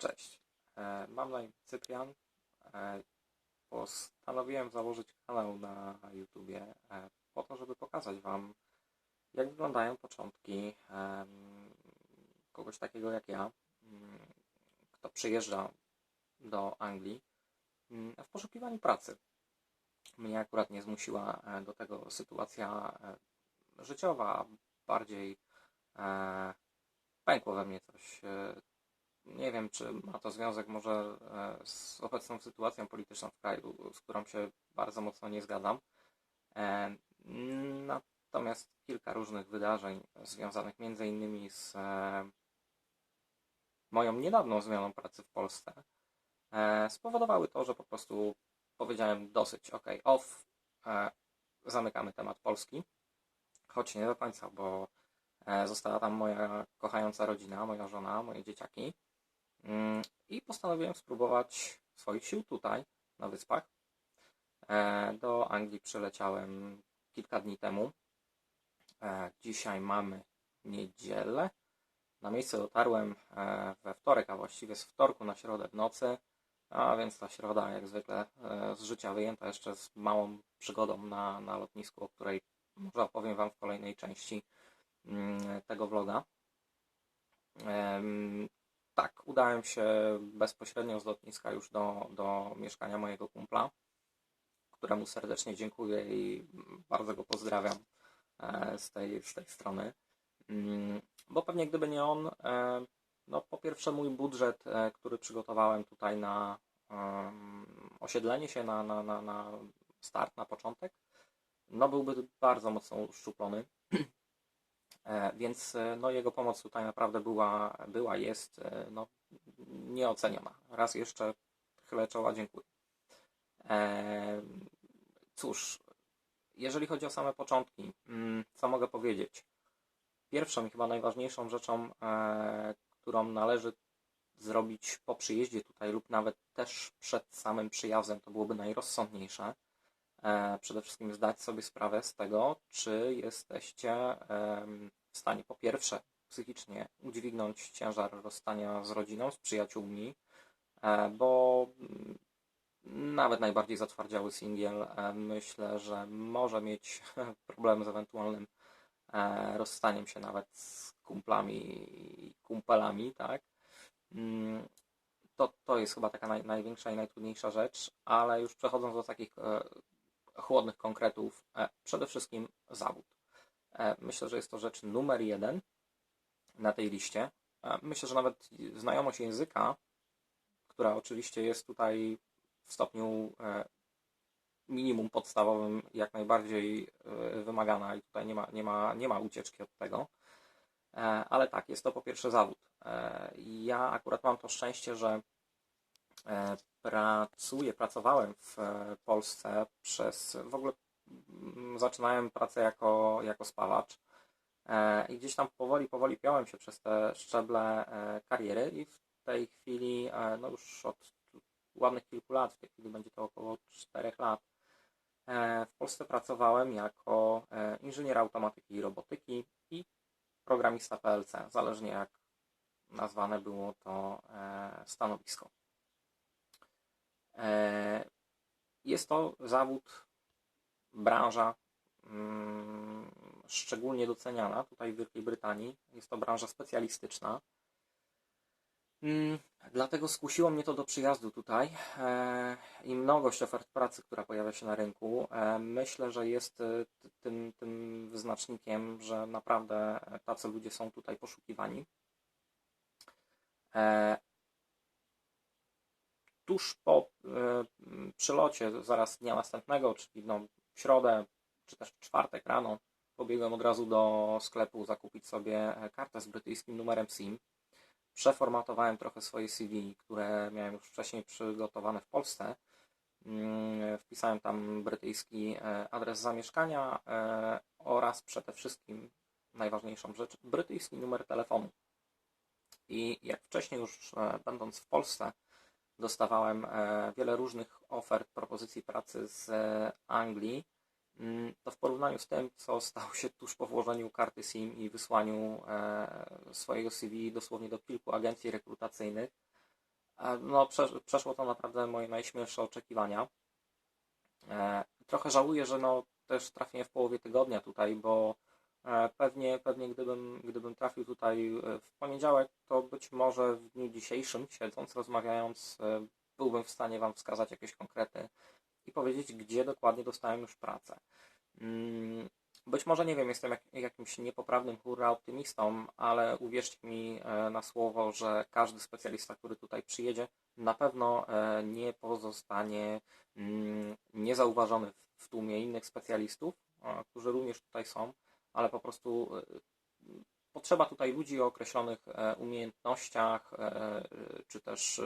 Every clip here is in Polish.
Cześć, e, mam na imię Cyprian. E, Postanowiłem założyć kanał na YouTubie e, po to, żeby pokazać Wam, jak wyglądają początki kogoś takiego jak ja, mm, kto przyjeżdża do Anglii mm, w poszukiwaniu pracy. Mnie akurat nie zmusiła do tego sytuacja życiowa, bardziej pękło we mnie coś nie wiem, czy ma to związek może e, z obecną sytuacją polityczną w kraju, z którą się bardzo mocno nie zgadzam. E, Natomiast kilka różnych wydarzeń związanych między innymi z e, moją niedawną zmianą pracy w Polsce spowodowały to, że po prostu powiedziałem dosyć, ok, off, zamykamy temat Polski, choć nie do końca, bo została tam moja kochająca rodzina, moja żona, moje dzieciaki. Mm, I postanowiłem spróbować swoich sił tutaj, na wyspach. E, Do Anglii przyleciałem kilka dni temu. E, Dzisiaj mamy niedzielę. Na miejsce dotarłem e, we wtorek, a właściwie z wtorku na środę w nocy. A więc ta środa, jak zwykle, z życia wyjęta jeszcze z małą przygodą na, na lotnisku, o której może opowiem Wam w kolejnej części mm, tego vloga. Tak, udałem się bezpośrednio z lotniska już do, do mieszkania mojego kumpla, któremu serdecznie dziękuję i bardzo go pozdrawiam e, z tej, z tej strony. Mm, Bo pewnie gdyby nie on, e, no po pierwsze mój budżet, e, który przygotowałem tutaj na osiedlenie się, na, na, na, na start, na początek, no byłby bardzo mocno uszczuplony. E, Więc e, no, jego pomoc tutaj naprawdę była, była jest e, no, nieoceniona. Raz jeszcze chylę czoła, dziękuję. Cóż, jeżeli chodzi o same początki, mm, co mogę powiedzieć? Pierwszą i chyba najważniejszą rzeczą, którą należy zrobić po przyjeździe tutaj lub nawet też przed samym przyjazdem, to byłoby najrozsądniejsze. Przede wszystkim zdać sobie sprawę z tego, czy jesteście w stanie po pierwsze psychicznie udźwignąć ciężar rozstania z rodziną, z przyjaciółmi, e, bo mm, nawet najbardziej zatwardziały singiel e, myślę, że może mieć problem z ewentualnym e, rozstaniem się nawet z kumplami i kumpelami, tak? Mm, To, to jest chyba taka naj, największa i najtrudniejsza rzecz, ale już przechodząc do takich chłodnych konkretów, przede wszystkim zawód. E, Myślę, że jest to rzecz numer jeden na tej liście. E, Myślę, że nawet znajomość języka, która oczywiście jest tutaj w stopniu e, minimum podstawowym jak najbardziej wymagana i tutaj nie ma, nie ma, nie ma ucieczki od tego. Ale tak, jest to po pierwsze zawód. Ja akurat mam to szczęście, że pracuję, pracowałem w Polsce przez, w ogóle zaczynałem pracę jako, jako spawacz e, i gdzieś tam powoli, powoli piąłem się przez te szczeble e, kariery i w tej chwili, e, no już od ładnych kilku lat, w tej chwili będzie to około 4 lat, w Polsce pracowałem jako inżynier automatyki i robotyki i programista PLC, zależnie jak nazwane było to stanowisko. Jest to zawód, branża mm, szczególnie doceniana tutaj w Wielkiej Brytanii. Jest to branża specjalistyczna. Mm, Dlatego skusiło mnie to do przyjazdu tutaj e, i mnogość ofert pracy, która pojawia się na rynku, e, myślę, że jest e, tym, tym wyznacznikiem, że naprawdę tacy ludzie są tutaj poszukiwani. Tuż po przylocie, zaraz dnia następnego, czyli no, w środę, czy też w czwartek rano, pobiegłem od razu do sklepu zakupić sobie kartę z brytyjskim numerem SIM przeformatowałem trochę swoje CV, które miałem już wcześniej przygotowane w Polsce. Mm, Wpisałem tam brytyjski e, adres zamieszkania e, oraz przede wszystkim najważniejszą rzecz, brytyjski numer telefonu. I jak wcześniej już e, będąc w Polsce, dostawałem e, wiele różnych ofert, propozycji pracy z e, Anglii, mm, to w porównaniu z tym, co stało się tuż po włożeniu karty SIM i wysłaniu e, swojego CV dosłownie do kilku agencji rekrutacyjnych, No, przesz- przeszło to naprawdę moje najśmielsze oczekiwania. Trochę żałuję, że no też trafię w połowie tygodnia tutaj, bo pewnie, pewnie gdybym, gdybym trafił tutaj e, w poniedziałek, to być może w dniu dzisiejszym, siedząc, rozmawiając, e, byłbym w stanie Wam wskazać jakieś konkrety i powiedzieć, gdzie dokładnie dostałem już pracę. Mm, Być może, nie wiem, jestem jak, jakimś niepoprawnym hurra optymistą, ale uwierzcie mi e, na słowo, że każdy specjalista, który tutaj przyjedzie, na pewno e, nie pozostanie mm, niezauważony w- tłumie innych specjalistów, e, którzy również tutaj są, ale po prostu e, potrzeba tutaj ludzi o określonych e, umiejętnościach e, czy też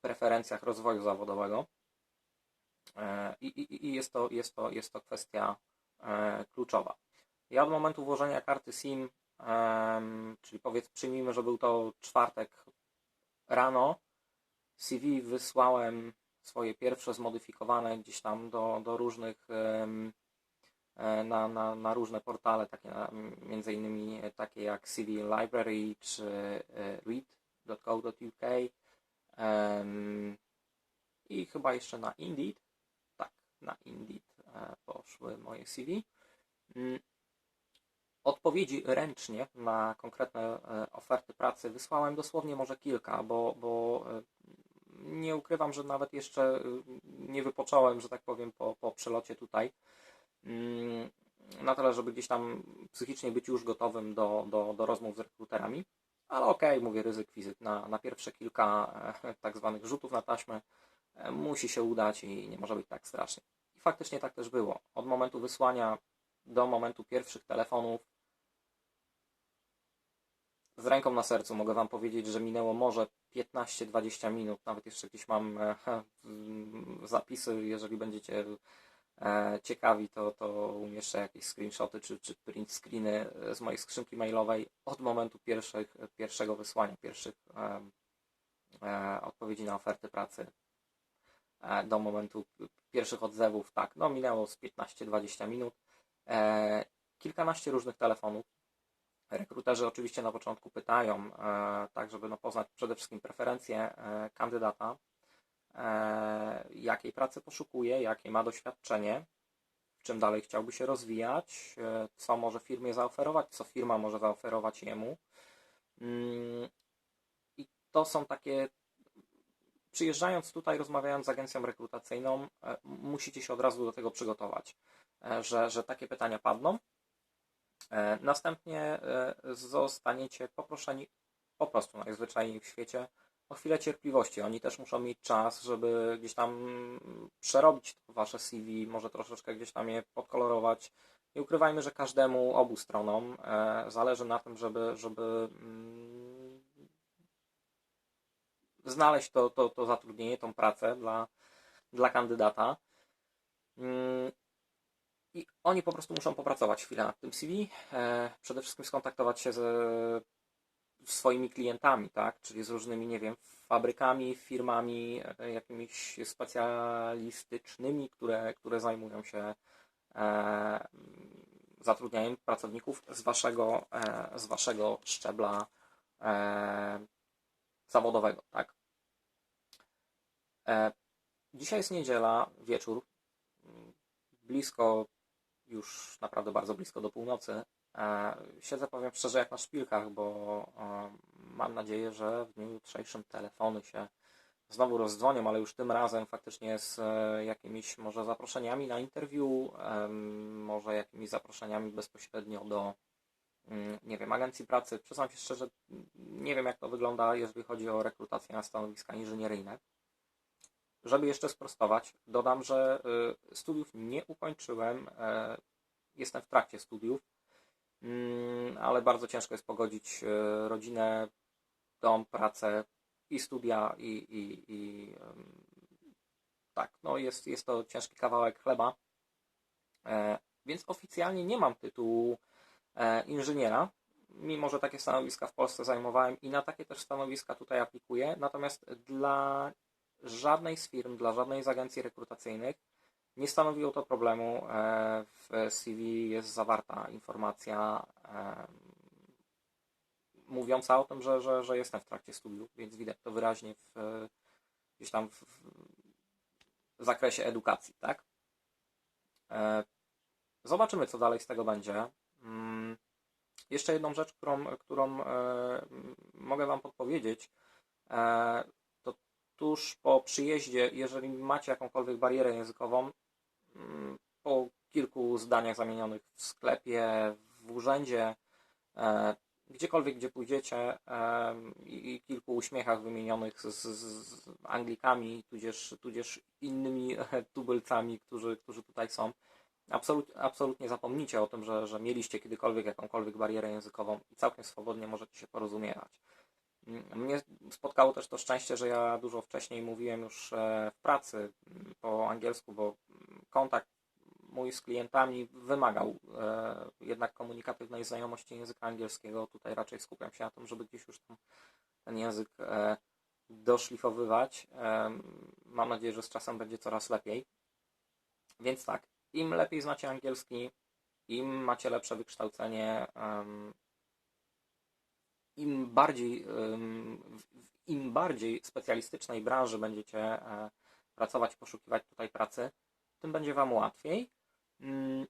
preferencjach rozwoju zawodowego. I, i, i jest, to, jest, to, jest to kwestia kluczowa. Ja od momentu włożenia karty SIM, czyli powiedz, przyjmijmy, że był to czwartek rano, CV wysłałem swoje pierwsze zmodyfikowane gdzieś tam do, do różnych na, na, na różne portale, takie na, między innymi takie jak CV Library czy e, read.co.uk i chyba jeszcze na Indeed. Tak, na Indeed e, poszły moje CV. Mm, Odpowiedzi ręcznie na konkretne e, oferty pracy wysłałem dosłownie może kilka, bo, bo e, nie ukrywam, że nawet jeszcze nie wypocząłem, że tak powiem, po, po przelocie tutaj. Mm, Na tyle, żeby gdzieś tam psychicznie być już gotowym do, do, do rozmów z rekruterami. Ale okej, mówię, ryzyk wizyt na, na pierwsze kilka e, tak zwanych rzutów na taśmę e, musi się udać i nie może być tak strasznie. I faktycznie tak też było. Od momentu wysłania do momentu pierwszych telefonów z ręką na sercu mogę Wam powiedzieć, że minęło może 15-20 minut. Nawet jeszcze gdzieś mam e, zapisy, jeżeli będziecie ciekawi, to, to umieszczę jakieś screenshoty czy, czy print screeny z mojej skrzynki mailowej od momentu pierwszych, pierwszego wysłania, pierwszych e, e, odpowiedzi na oferty pracy e, do momentu pierwszych odzewów. Tak, no minęło z 15-20 minut. E, kilkanaście różnych telefonów. Rekruterzy oczywiście na początku pytają, e, tak żeby no, poznać przede wszystkim preferencje e, kandydata, e, jakiej pracy poszukuje, jakie ma doświadczenie, w czym dalej chciałby się rozwijać, e, co może firmie zaoferować, co firma może zaoferować jemu. Mm, I to są takie. Przyjeżdżając tutaj, rozmawiając z agencją rekrutacyjną, e, musicie się od razu do tego przygotować, e, że, że takie pytania padną. E, Następnie e, zostaniecie poproszeni po prostu najzwyczajniej w świecie o chwilę cierpliwości. Oni też muszą mieć czas, żeby gdzieś tam przerobić wasze CV, może troszeczkę gdzieś tam je podkolorować. Nie ukrywajmy, że każdemu, obu stronom e, zależy na tym, żeby, żeby mm, znaleźć to, to, to zatrudnienie, tą pracę dla, dla kandydata. Mm, I oni po prostu muszą popracować chwilę nad tym CV, e, przede wszystkim skontaktować się z swoimi klientami, tak? Czyli z różnymi, nie wiem, fabrykami, firmami, e, jakimiś specjalistycznymi, które, które zajmują się e, zatrudnianiem pracowników z waszego, e, z waszego szczebla e, zawodowego, tak? E, dzisiaj jest niedziela, wieczór, mm, blisko, już naprawdę bardzo blisko do północy. E, Siedzę, powiem szczerze, jak na szpilkach, bo e, mam nadzieję, że w dniu jutrzejszym telefony się znowu rozdzwonią, ale już tym razem faktycznie z e, jakimiś może zaproszeniami na interwiu, może jakimiś zaproszeniami bezpośrednio do, mm, nie wiem, agencji pracy. Przyznam się szczerze, nie wiem jak to wygląda, jeżeli chodzi o rekrutację na stanowiska inżynieryjne. Żeby jeszcze sprostować, dodam, że y, studiów nie ukończyłem. e, Jestem w trakcie studiów, mm, ale bardzo ciężko jest pogodzić e, rodzinę, dom, pracę i studia i, i, i tak, no jest, jest to ciężki kawałek chleba. E, Więc oficjalnie nie mam tytułu e, inżyniera, mimo że takie stanowiska w Polsce zajmowałem i na takie też stanowiska tutaj aplikuję. Natomiast dla żadnej z firm, dla żadnej z agencji rekrutacyjnych nie stanowiło to problemu. E, W CV jest zawarta informacja, em, mówiąca o tym, że, że, że jestem w trakcie studiów, więc widać to wyraźnie w, e, gdzieś tam w, w zakresie edukacji, tak? E, Zobaczymy, co dalej z tego będzie. Mm, Jeszcze jedną rzecz, którą, którą e, mogę Wam podpowiedzieć, e, tuż po przyjeździe, jeżeli macie jakąkolwiek barierę językową, mm, po kilku zdaniach zamienionych w sklepie, w urzędzie, e, gdziekolwiek, gdzie pójdziecie e, i kilku uśmiechach wymienionych z, z, z Anglikami, tudzież, tudzież innymi tubylcami, którzy, którzy tutaj są, absolut, absolutnie zapomnijcie o tym, że, że mieliście kiedykolwiek jakąkolwiek barierę językową i całkiem swobodnie możecie się porozumiewać. Mnie spotkało też to szczęście, że ja dużo wcześniej mówiłem już e, w pracy mm, po angielsku, bo kontakt mój z klientami wymagał e, jednak komunikatywnej znajomości języka angielskiego. Tutaj raczej skupiam się na tym, żeby gdzieś już ten język e, doszlifowywać. Mam nadzieję, że z czasem będzie coraz lepiej. Więc tak, im lepiej znacie angielski, im macie lepsze wykształcenie, im bardziej, im bardziej specjalistycznej branży będziecie e, pracować, poszukiwać tutaj pracy, tym będzie Wam łatwiej. Mm,